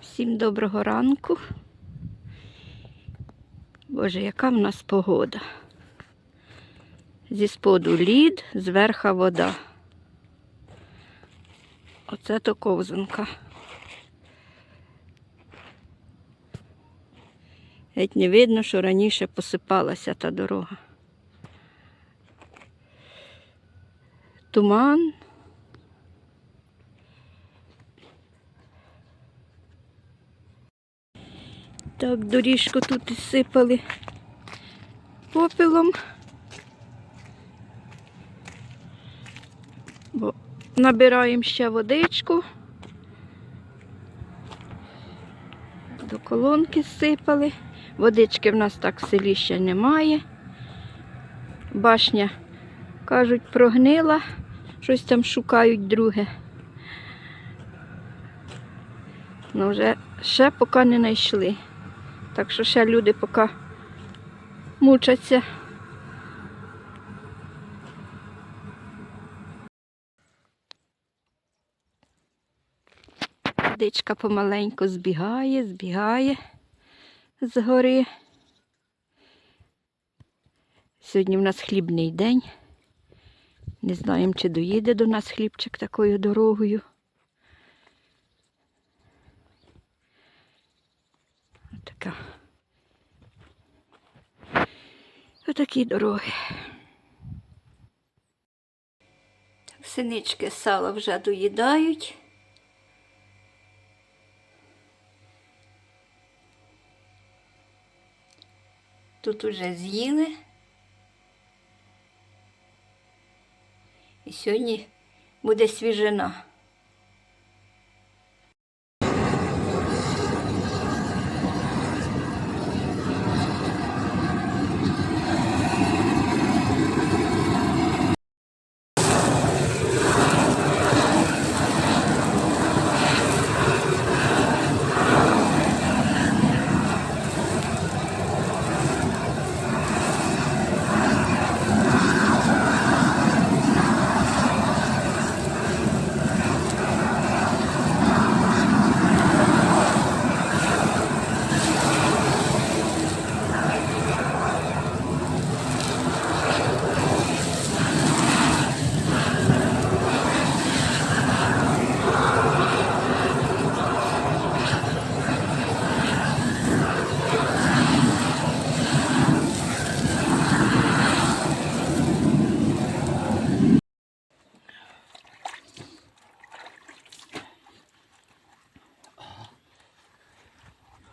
Всім доброго ранку. Боже, яка в нас погода. Зі споду лід, зверха вода. Оце то ковзанка. Геть не видно, що раніше посипалася та дорога. Туман. Так, доріжку тут сипали попелом. Набираємо ще водичку. До колонки сипали. Водички в нас так в селі ще немає. Башня, кажуть, прогнила, щось там шукають друге. Ну, вже ще поки не знайшли. Так що ще люди поки мучаться. Водичка помаленьку збігає, збігає з гори. Сьогодні в нас хлібний день. Не знаємо, чи доїде до нас хлібчик такою дорогою. Отакі дороги. Синички сало вже доїдають. Тут уже з'їли. І сьогодні буде свіжина.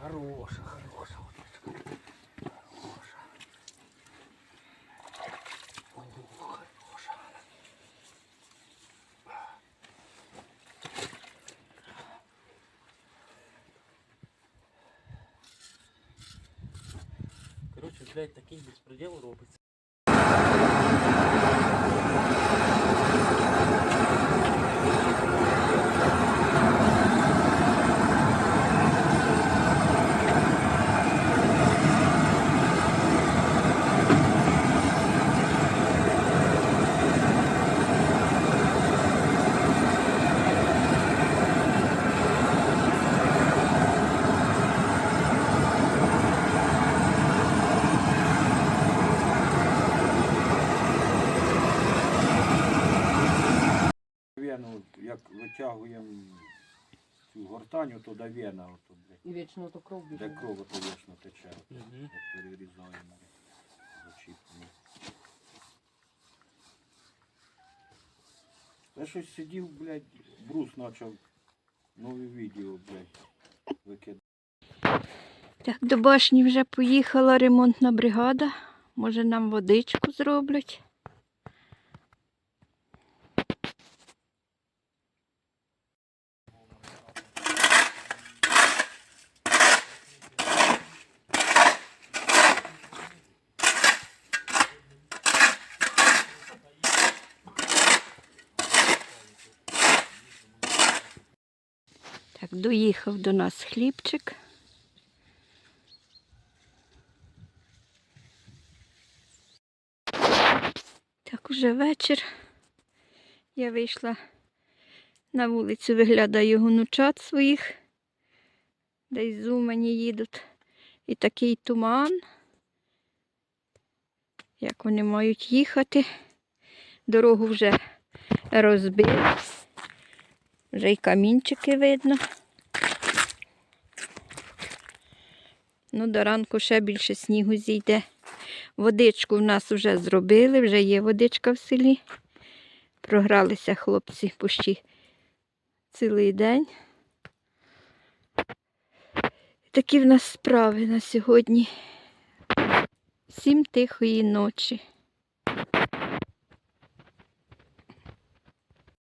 Хороша, хороша. Хороша. О, хороша. Короче, блядь, такий безпреділ робиться. Вену, як витягуємо цю гортаню, то до вена, ото, блядь, І вічно то кров де біжить. кров ото вічно тече, Мгм. як перерізаємо, зачіпуємо. Я щось сидів, блядь, брус почав нові відео, блядь, викидати. Так, до башні вже поїхала ремонтна бригада. Може нам водичку зроблять. Так, доїхав до нас хлібчик. Так, уже вечір. Я вийшла на вулицю, виглядаю гонучат своїх. Десь з Умані їдуть. І такий туман. Як вони мають їхати. Дорогу вже розбили. Вже й камінчики видно. Ну, до ранку ще більше снігу зійде. Водичку в нас вже зробили, вже є водичка в селі. Програлися хлопці пущі цілий день. Такі в нас справи на сьогодні. Всім тихої ночі.